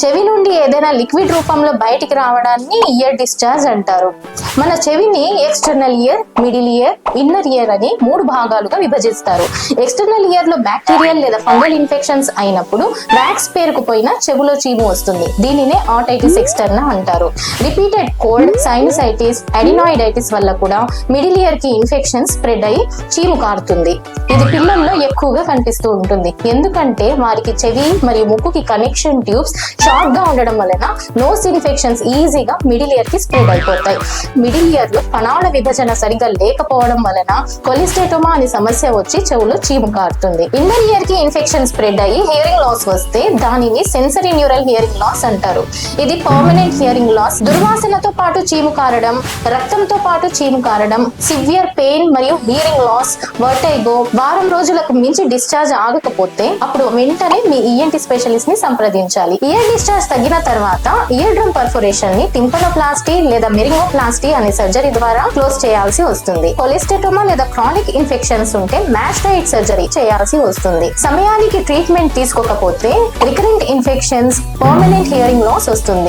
చెవి నుండి ఏదైనా లిక్విడ్ రూపంలో బయటికి రావడాన్ని ఇయర్ డిశ్చార్జ్ అంటారు. మన చెవిని external ear middle ear inner ear అని మూడు భాగాలుగా విభజిస్తారు. ఎక్స్టర్నల్ ఇయర్లో బ్యాక్టీరియల్ లేదా ఫంగల్ ఇన్ఫెక్షన్స్ అయినప్పుడు వ్యాక్స్ పేరుకుపోయిన చెవులో చీము వస్తుంది. దీనినే ఆటైటిస్ ఎక్స్టర్నా అంటారు. రిపీటెడ్ కోల్డ్ సైనసైటిస్ అడినాయిడైటిస్ వల్ల కూడా మిడిల్ ఇయర్కి ఇన్ఫెక్షన్ స్ప్రెడ్ అయి చీము కారుతుంది. ఇది పిల్లల్లో ఎక్కువగా కనిపిస్తూ ఉంటుంది. ఎందుకంటే వారికి చెవి మరియు ముక్కుకి కనెక్షన్ ట్యూబ్స్ షార్ట్గా ఉండడం వలన నోస్ ఇన్ఫెక్షన్స్ ఈజీగా మిడిల్ ఇయర్కి స్ప్రెడ్ అయిపోతాయి. మిడిల్ ఇయర్లో కణాల విభజన సరిగా లేకపోవడం వలన కొలిస్టేటోమా అనే సమస్య వచ్చి చెవులో చీము కారుతుంది. ఇన్నర్ ఇయర్కి ఇన్ఫెక్షన్ స్ప్రెడ్ అయ్యి హియరింగ్ లాస్ వస్తే దానిని సెన్సరీ న్యూరల్ హియరింగ్ లాస్ అంటారు. ఇది పర్మనెంట్ హియరింగ్ లాస్ దుర్వాసనతో పాటు చీము కారడం రక్తంతో పాటు చీము కారడం సివియర్ పెయిన్ మరియు హియరింగ్ లాస్ వర్టైగో వారం రోజులకు మించి డిశ్చార్జ్ ఆగకపోతే అప్పుడు వెంటనే మీ ఈఎన్టీ స్పెషలిస్ట్ని సంప్రదించాలి. ఇయర్ డిశ్చార్జ్ తగ్గిన తర్వాత ఇయర్ డ్రమ్ పర్ఫొరేషన్ని టింపనోప్లాస్టీ లేదా మెరింగోప్లాస్టీ అనే సర్జరీ ద్వారా క్లోజ్ చేయాల్సి వస్తుంది. కొలెస్టెటోమా లేదా క్రానిక్ ఇన్ఫెక్షన్స్ ఉంటే మ్యాచ్ డైట్ సర్జరీ చేయాల్సి వస్తుంది. సమయానికి ట్రీట్మెంట్ తీసుకోకపోతే recurrent infections permanent hearing loss వస్తుంది.